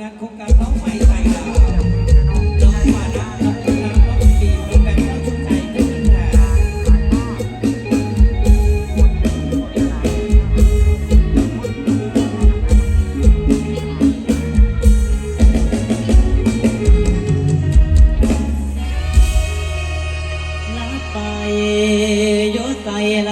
งานโครงการน้องใหม่ใส่ดาวน้องมาดาวน้องมาดาวน้องปีโครงการน้องชุดใจเป็นปัญหาลาไปยศใส่ล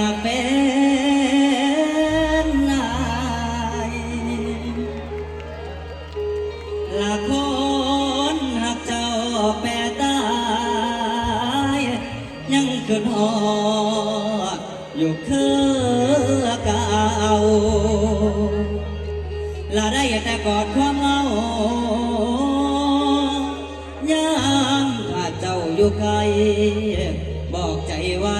คืนฮอดอยู่คือเก่าละได้แต่กอดความเงายามถ้าเจ้าอยู่ไกลบอกใจไว้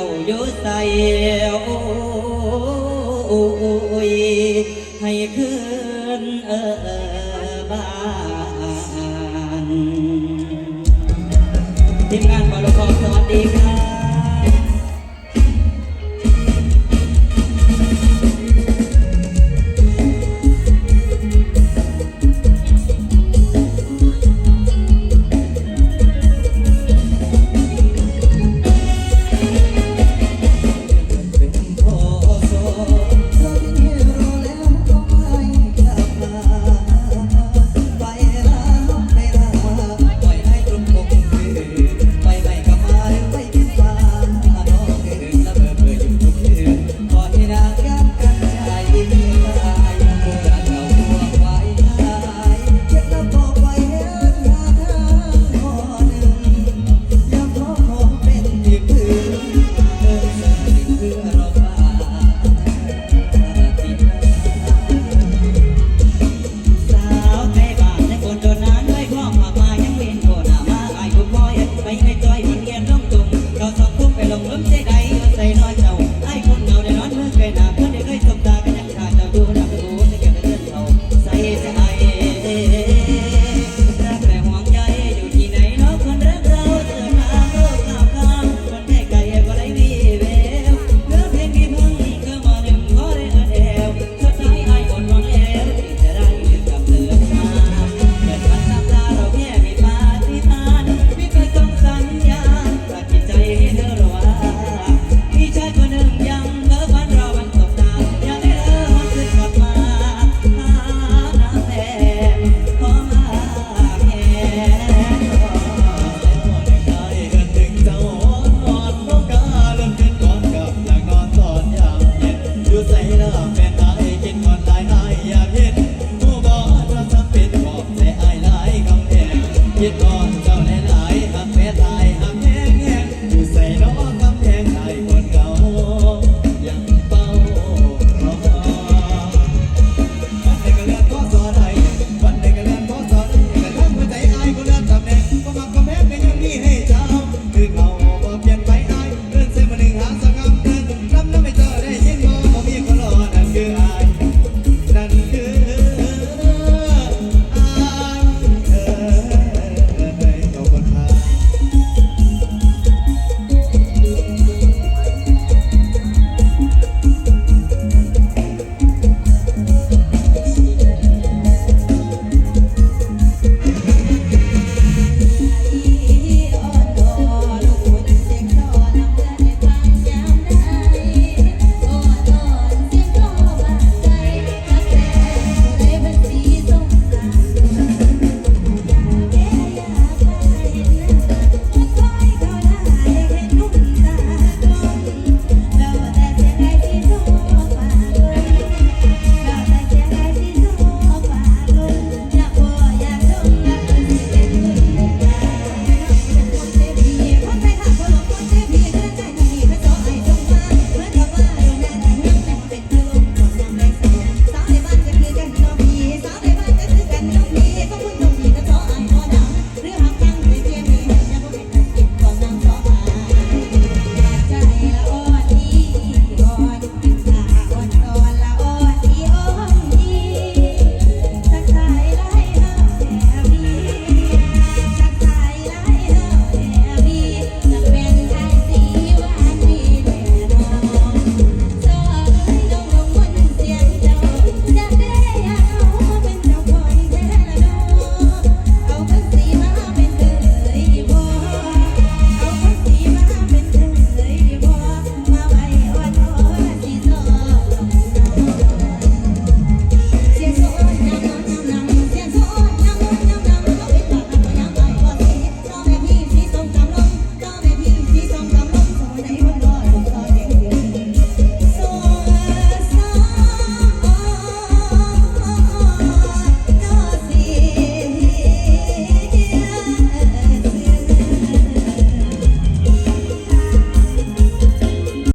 าอยู่ใส่ให้คืนเออบ้านทีมงานบอลคอสวัสดีครับ Ahí. e dorme.